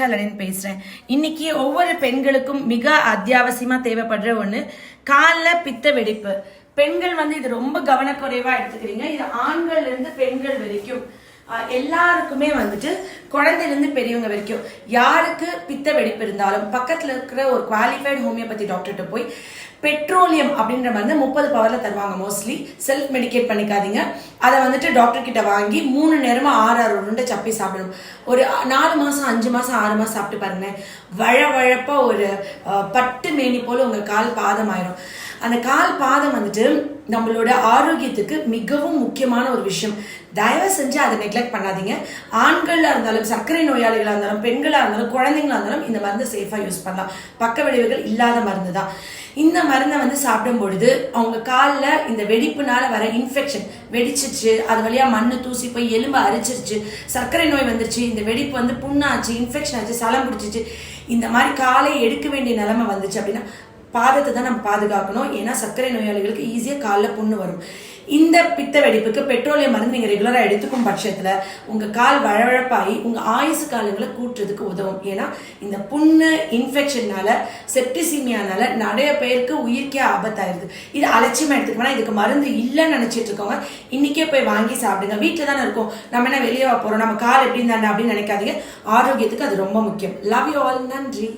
ஆஷா லலின் பேசுறேன். இன்னைக்கு ஒவ்வொரு பெண்களுக்கும் மிக அத்தியாவசியமா தேவைப்படுற ஒண்ணு காலில் பித்த வெடிப்பு. பெண்கள் வந்து இது ரொம்ப கவனக்குறைவா எடுத்துக்கிறீங்க. இது ஆண்கள்ல இருந்து பெண்கள் வரைக்கும். எல்லாருக்குமே வந்துட்டு குழந்தையிலேருந்து பெரியவங்க வரைக்கும் யாருக்கு பித்த வெடிப்பு இருந்தாலும் பக்கத்தில் இருக்கிற ஒரு குவாலிஃபைடு ஹோமியோபதி டாக்டர்கிட்ட போய் பெட்ரோலியம் அப்படின்ற மருந்து முப்பது பவரில் தருவாங்க மோஸ்ட்லி செல்ஃப் மெடிகேட் பண்ணிக்காதீங்க. அதை வந்துட்டு டாக்டர் கிட்ட வாங்கி மூணு நேரமும் ஆறு ஆறு உருண்டை சப்பி சாப்பிடணும். ஒரு நாலு மாதம் அஞ்சு மாதம் ஆறு மாதம் சாப்பிட்டு பாருங்க. வழ வழப்பாக ஒரு பட்டு மேனி போல் உங்கள் கால் பாதம் ஆயிரும் அந்த கால் பாதம் வந்துட்டு நம்மளோட ஆரோக்கியத்துக்கு மிகவும் முக்கியமான ஒரு விஷயம். தயவு செஞ்சு அதை நெக்லெக்ட் பண்ணாதீங்க. ஆண்களாக இருந்தாலும் சர்க்கரை நோயாளிகளாக இருந்தாலும் பெண்களாக இருந்தாலும் குழந்தைங்களா இருந்தாலும் இந்த மருந்து சேஃபாக யூஸ் பண்ணலாம். பக்க விளைவுகள் இல்லாத மருந்து தான். இந்த மருந்தை வந்து சாப்பிடும் பொழுது அவங்க காலில் இந்த வெடிப்புனால வர இன்ஃபெக்ஷன் வெடிச்சிருச்சு. அது வழியா மண் தூசி போய் எலும்பு அரிச்சிருச்சு. சர்க்கரை நோய் வந்துருச்சு. இந்த வெடிப்பு வந்து புண்ணாச்சு இன்ஃபெக்ஷன் ஆச்சு சலம் பிடிச்சிச்சு. இந்த மாதிரி காலை எடுக்க வேண்டிய நிலைமை வந்துச்சு அப்படின்னா பாதத்தை தான் நம்ம பாதுகாக்கணும். ஏன்னா சர்க்கரை நோயாளிகளுக்கு ஈஸியாக காலில் புண்ணு வரும். இந்த பித்த வெடிப்புக்கு பெட்ரோலியம் மருந்து நீங்கள் ரெகுலராக எடுத்துக்கும் பட்சத்தில் உங்கள் கால் வழவழப்பாகி உங்கள் ஆயுசு காலங்களை கூட்டுறதுக்கு உதவும். ஏன்னா இந்த புண்ணு இன்ஃபெக்ஷன்னால செப்டிசிமியானால நிறைய பேருக்கு உயிர்க்கே ஆபத்தாயிருது. இது அலட்சியமாக எடுத்துக்க இதுக்கு மருந்து இல்லைன்னு நினச்சிட்டு இருக்கவங்க இன்னைக்கே போய் வாங்கி சாப்பிடுங்க. வீட்டில் தானே இருக்கோம். நம்ம என்ன வெளியே போகிறோம் நம்ம கால் எப்படி இருந்தாங்க அப்படின்னு நினைக்காதீங்க. ஆரோக்கியத்துக்கு அது ரொம்ப முக்கியம். லவ் யூ ஆல் நன்றி.